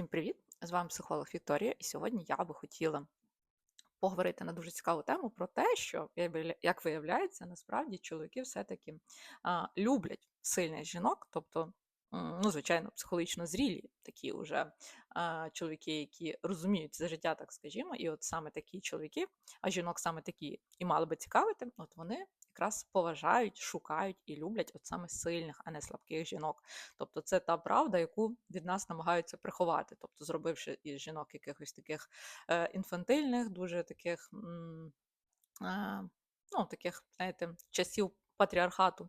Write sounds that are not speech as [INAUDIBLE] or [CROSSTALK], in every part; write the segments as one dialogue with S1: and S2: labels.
S1: Всім привіт! З вами психолог Вікторія, і сьогодні я би хотіла поговорити на дуже цікаву тему про те, що, як виявляється, насправді чоловіки все-таки люблять сильних жінок, тобто, ну, звичайно, психологічно зрілі такі вже чоловіки, які розуміють це життя, так скажімо, і от саме такі чоловіки, а жінок саме такі і мали би цікавити, от вони якраз поважають, шукають і люблять от саме сильних, а не слабких жінок. Тобто це та правда, яку від нас намагаються приховати, тобто зробивши із жінок якихось таких е, інфантильних, дуже таких. Ну, таких, знаєте, часів патріархату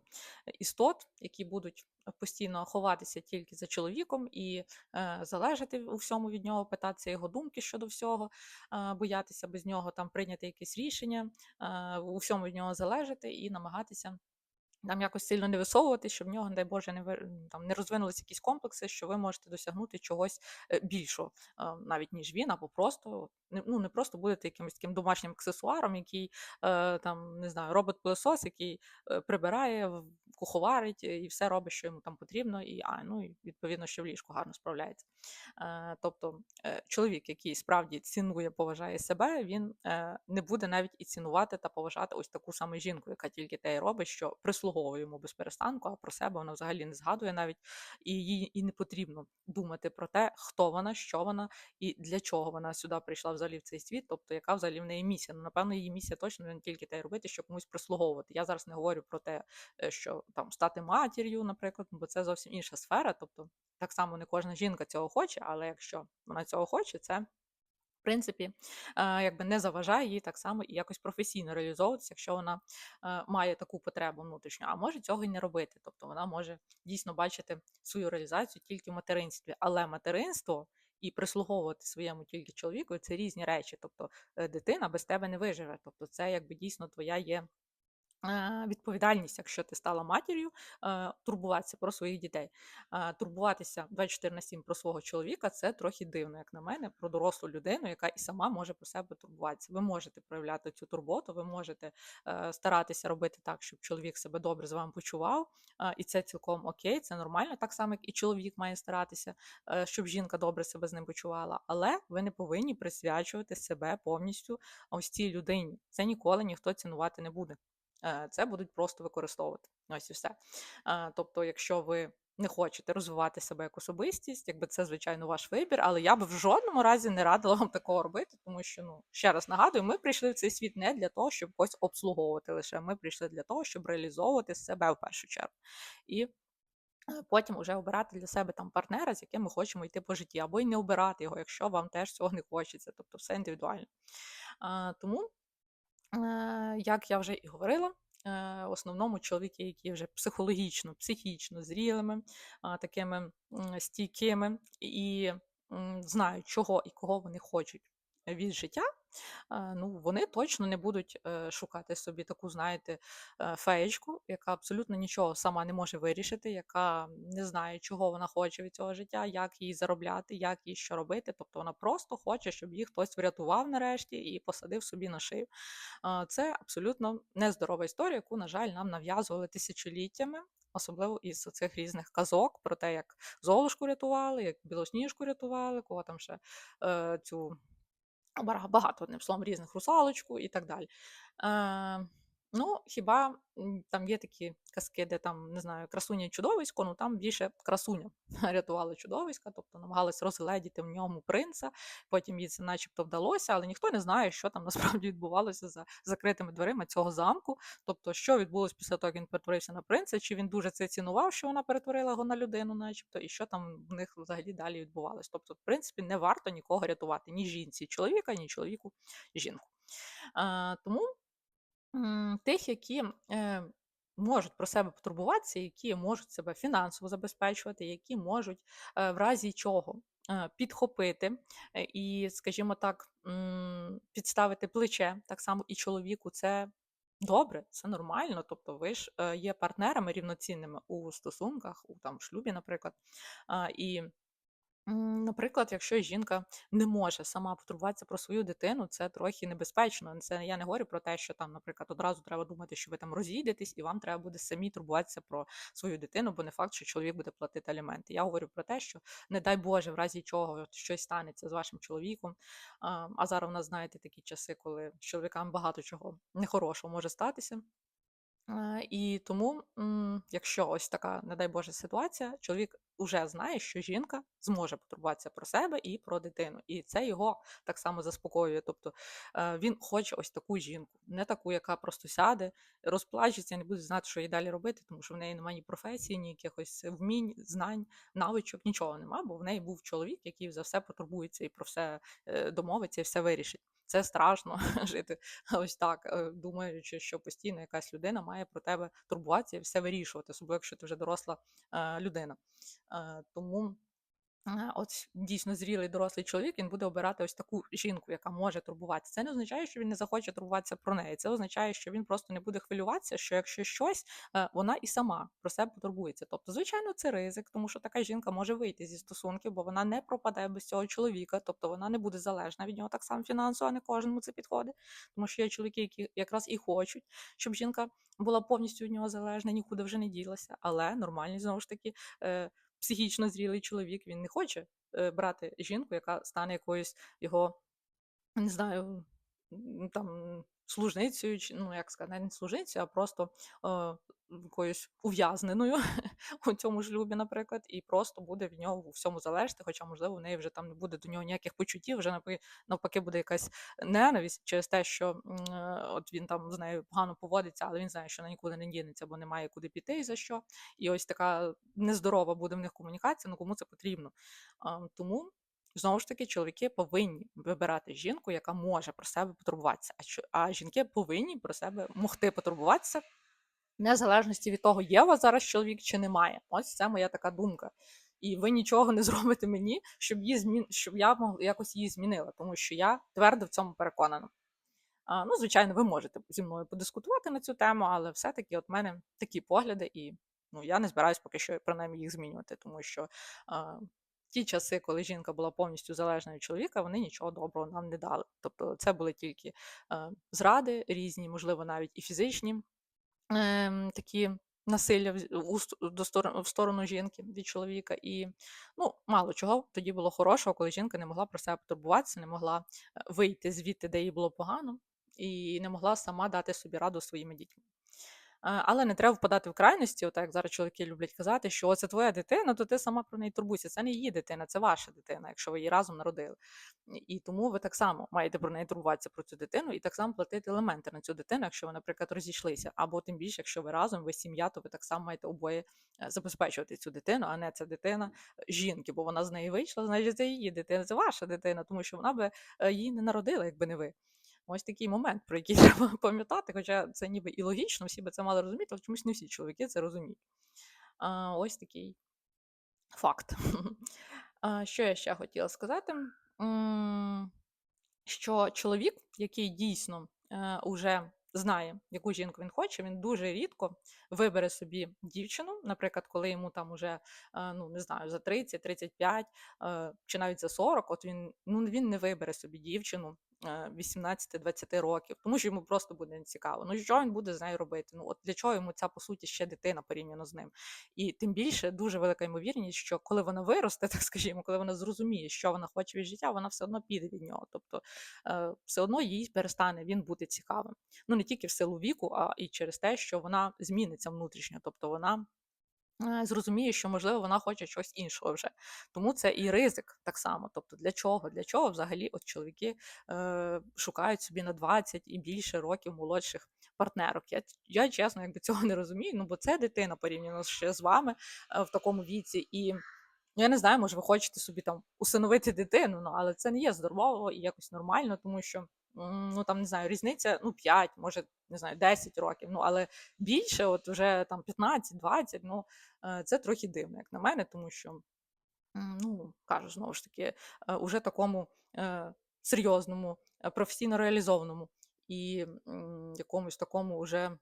S1: істот, які будуть постійно ховатися тільки за чоловіком і е, залежати у всьому від нього, питатися його думки щодо всього, е, боятися без нього там прийняти якесь рішення, е, у всьому від нього залежати і намагатися там якось сильно не висовувати, щоб в нього, дай Боже, не там не розвинулися якісь комплекси, що ви можете досягнути чогось е, більшого, навіть ніж він, або просто ну не просто будете якимось таким домашнім аксесуаром, який е, там не знаю, робот пилосос який е, прибирає, куховарить і все робить, що йому там потрібно, і а ну і відповідно, що в ліжку гарно справляється. Тобто чоловік, який справді цінує, поважає себе, він не буде навіть і цінувати та поважати ось таку саму жінку, яка тільки те й робить, що прислуговує обслуговує йому без перестанку, а про себе вона взагалі не згадує навіть, і їй і не потрібно думати про те, хто вона, що вона і для чого вона сюди прийшла взагалі в цей світ, тобто яка взагалі в неї місія. Ну, напевно, її місія точно не тільки те робити, щоб комусь прислуговувати. Я зараз не говорю про те, е, що там стати матір'ю, наприклад, бо це зовсім інша сфера. Тобто, так само не кожна жінка цього хоче, але якщо вона цього хоче, це принципі, е, якби не заважає їй так само і якось професійно реалізовуватися, якщо вона е, має таку потребу внутрішню, а може цього й не робити. Тобто вона може дійсно бачити свою реалізацію тільки в материнстві, але материнство. І прислуговувати своєму тільки чоловіку це різні речі. Тобто е, дитина без тебе не виживе. Тобто, це якби дійсно твоя є відповідальність, якщо ти стала матір'ю, е, турбуватися про своїх дітей. Е, турбуватися 24 на 7 про свого чоловіка це трохи дивно, як на мене, про дорослу людину, яка і сама може про себе турбуватися. Ви можете проявляти цю турботу, ви можете старатися робити так, щоб чоловік себе добре з вами почував, і це цілком окей, це нормально, так само, як і чоловік має старатися, щоб жінка добре себе з ним почувала. Але ви не повинні присвячувати себе повністю ось цій людині. Це ніколи ніхто цінувати не буде. Е, це будуть просто використовувати. Ось і все. Е, тобто, якщо ви не хочете розвивати себе як особистість, якби це, звичайно, ваш вибір, але я б в жодному разі не радила вам такого робити, тому що, ну, ще раз нагадую, ми прийшли в цей світ не для того, щоб когось обслуговувати лише. Ми прийшли для того, щоб реалізовувати себе в першу чергу. І е, Потім вже обирати для себе там партнера, з яким ми хочемо йти по житті, або й не обирати його, якщо вам теж цього не хочеться. Тобто все індивідуально. А, Тому як я вже і говорила, е, в основному чоловіки, які вже психологічно, психічно зрілими, такими стійкими і знають, чого і кого вони хочуть від життя, ну, вони точно не будуть е, шукати собі таку, знаєте, е, феєчку, яка абсолютно нічого сама не може вирішити, яка не знає, чого вона хоче від цього життя, як їй заробляти, як їй що робити. Тобто вона просто хоче, щоб їх хтось врятував нарешті і посадив собі на шию. Це абсолютно нездорова історія, яку, на жаль, нам нав'язували тисячоліттями. Особливо із цих різних казок про те, як Золушку рятували, як Білосніжку рятували, кого там ще е, цю багато одним словом різних русалочку і так далі. Е, Ну, хіба там є такі казки, де там, не знаю, красуня і чудовисько, ну там більше красуня [LAUGHS] рятувала чудовиська, тобто намагалась розгледіти в ньому принца, потім їй це начебто вдалося, але ніхто не знає, що там [LAUGHS] насправді відбувалося за закритими дверима цього замку. Тобто, що відбулося після того, як він перетворився на принца, чи він дуже це цінував, що вона перетворила його на людину, начебто, і що там в них взагалі далі відбувалось. Тобто, в принципі, не варто нікого рятувати, ні жінці, чоловіка, ні чоловіку, жінку. А, Тому тих, які е, можуть про себе потурбуватися, які можуть себе фінансово забезпечувати, які можуть е, в разі чого е, підхопити і, скажімо так, підставити плече так само і чоловіку. Це добре, це нормально. Тобто, ви ж є партнерами рівноцінними у стосунках, у там шлюбі, наприклад. І Наприклад, якщо жінка не може сама потурбуватися про свою дитину, це трохи небезпечно. Це я не говорю про те, що там, наприклад, одразу треба думати, що ви там розійдетесь, і вам треба буде самі турбуватися про свою дитину, бо не факт, що чоловік буде платити аліменти. Я говорю про те, що не дай Боже, в разі чого щось станеться з вашим чоловіком. А, зараз в нас знаєте такі часи, коли з чоловікам багато чого нехорошого може статися. І тому, якщо ось така, не дай Боже, ситуація, чоловік уже знає, що жінка зможе потурбуватися про себе і про дитину. І це його так само заспокоює. Тобто е, він хоче ось таку жінку, не таку, яка просто сяде, розплачеться, не буде знати, що їй далі робити, тому що в неї немає ні професії, ні якихось вмінь, знань, навичок, нічого нема, бо в неї був чоловік, який за все потурбується і про все е, домовиться і все вирішить. Це страшно [LAUGHS] жити ось так, е, думаючи, що постійно якась людина має про тебе турбуватися і все вирішувати, особливо якщо ти вже доросла людина. Е, Тому Е, От дійсно зрілий дорослий чоловік він буде обирати ось таку жінку, яка може турбуватися. Це не означає, що він не захоче турбуватися про неї. Це означає, що він просто не буде хвилюватися, що якщо щось, е, вона і сама про себе потурбується. Тобто, звичайно, це ризик, тому що така жінка може вийти зі стосунків, бо вона не пропаде без цього чоловіка, тобто вона не буде залежна від нього так само фінансово, а не кожному це підходить. Тому що є чоловіки, які якраз і хочуть, щоб жінка була повністю від нього залежна, нікуди вже не ділася. Але нормальні знову ж таки. Психічно зрілий чоловік, він не хоче е, брати жінку, яка стане якоюсь його, не знаю, там служницею, чи ну як сказати, не служницею, а просто е, якоюсь ув'язненою [LAUGHS] у цьому шлюбі, наприклад, і просто буде від нього у всьому залежати, хоча, можливо, в неї вже там не буде до нього ніяких почуттів, вже навпаки буде якась ненависть через те, що е, от він там з нею погано поводиться, але він знає, що вона нікуди не дінеться, бо немає куди піти і за що. І ось така нездорова буде в них комунікація, ну кому це потрібно. Тому Знову ж таки, чоловіки повинні вибирати жінку, яка може про себе потурбуватися, а жінки повинні про себе могти потурбуватися, незалежності від того, є у вас зараз чоловік чи немає. Ось це моя така думка. І ви нічого не [LAUGHS] зробите мені, щоб її змін... щоб я могла якось її змінила, тому що я твердо в цьому переконана. А, Ну, звичайно, ви можете зі мною подискутувати на цю тему, але все-таки от мене такі погляди, і ну, я не збираюсь поки що принаймні їх змінювати, тому що а, ті часи, коли жінка була повністю залежна від чоловіка, вони нічого доброго нам не дали. Тобто це були тільки е, зради різні, можливо, навіть і фізичні е, такі насилля в, сторону, в сторону жінки від чоловіка. І ну, мало чого тоді було хорошого, коли жінка не могла про себе потурбуватися, не могла е, вийти звідти, де їй було погано, і не могла сама дати собі раду своїми дітьми. Але не треба впадати в крайності, отак як зараз чоловіки люблять казати, що це твоя дитина, то ти сама про неї турбуйся. Це не її дитина, це ваша дитина, якщо ви її разом народили. І тому ви так само маєте про неї турбуватися про цю дитину і так само платити елементи на цю дитину, якщо ви, наприклад, розійшлися. Або тим більше, якщо ви разом, ви сім'я, то ви так само маєте обоє е, забезпечувати цю дитину, а не це дитина жінки, бо вона з неї вийшла, значить це її дитина, це ваша дитина, тому що вона би е, її не народила, якби не ви. Ось такий момент, про який [LAUGHS] треба пам'ятати, хоча це ніби і логічно, всі би це мали розуміти, але чомусь не всі чоловіки це розуміють. А, Ось такий факт. [LAUGHS] А, Що я ще хотіла сказати? Що чоловік, який дійсно е, уже знає, яку жінку він хоче, він дуже рідко вибере собі дівчину, наприклад, коли йому там уже е, ну не знаю за 30, 35 е, чи навіть за 40, от він ну він не вибере собі дівчину 18-20 років, тому що йому просто буде нецікаво. Ну що він буде з нею робити? Ну от для чого йому ця по суті ще дитина порівняно з ним? І тим більше дуже велика ймовірність, що коли вона виросте, [LAUGHS] так скажімо, коли вона зрозуміє, що вона хоче від життя, вона все одно піде від нього. Тобто е, все одно їй перестане він бути цікавим. Ну не тільки в силу віку, а і через те, що вона зміниться внутрішньо, тобто вона. Е, зрозуміє, що можливо вона хоче щось іншого вже. Тому це і ризик так само. Тобто, для чого? Для чого взагалі от чоловіки е, шукають собі на 20 і більше років молодших партнерок? Я я чесно якби цього не розумію. Ну бо це дитина порівняно ще з вами е, в такому віці. І я не знаю, може, ви хочете собі там усиновити дитину, ну але це не є здорово і якось нормально, тому що ну там не знаю, різниця ну 5, може не знаю, 10 років. Ну але більше, от вже там 15-20, ну е, це трохи дивно, як на мене, тому що ну кажу знову ж таки, е, уже такому е, серйозному, професійно реалізованому і якомусь такому вже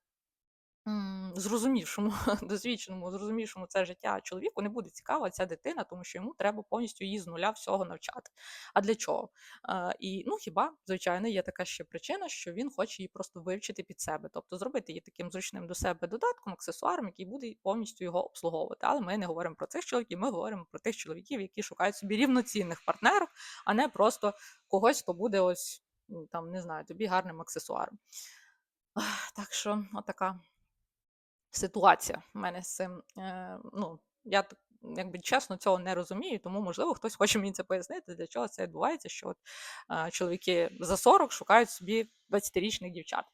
S1: м, зрозумівшому, [LAUGHS] досвідченому, зрозумівшому це життя чоловіку не буде цікава ця дитина, тому що йому треба повністю її з нуля всього навчати. А для чого? Е, і ну хіба, звичайно, є така ще причина, що він хоче її просто вивчити під себе, тобто зробити її таким зручним до себе додатком, аксесуаром, який буде повністю його обслуговувати. Але ми не говоримо про цих чоловіків, ми говоримо про тих чоловіків, які шукають собі рівноцінних партнерів, а не просто когось, хто буде ось там, не знаю, тобі гарним аксесуаром. Так що, отака ситуація в мене з цим. Е, ну, я якби чесно цього не розумію, тому можливо хтось хоче мені це пояснити, для чого це відбувається, що от, е, чоловіки за 40 шукають собі 20-річних дівчат, е,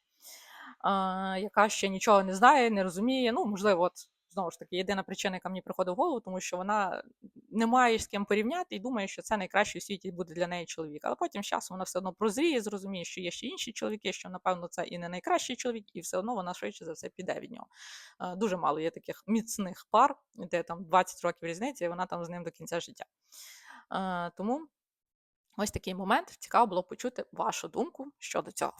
S1: яка ще нічого не знає, не розуміє. Ну, можливо, от знову ж таки, єдина причина, яка мені приходить в голову, тому що вона не має з ким порівняти і думає, що це найкращий у світі буде для неї чоловік. Але потім з часом вона все одно прозріє, зрозуміє, що є ще інші чоловіки, що напевно це і не найкращий чоловік, і все одно вона швидше за все піде від нього. Е, Дуже мало є таких міцних пар, де там 20 років різниці, і вона там з ним до кінця життя. Е, Тому ось такий момент. Цікаво було почути вашу думку щодо цього.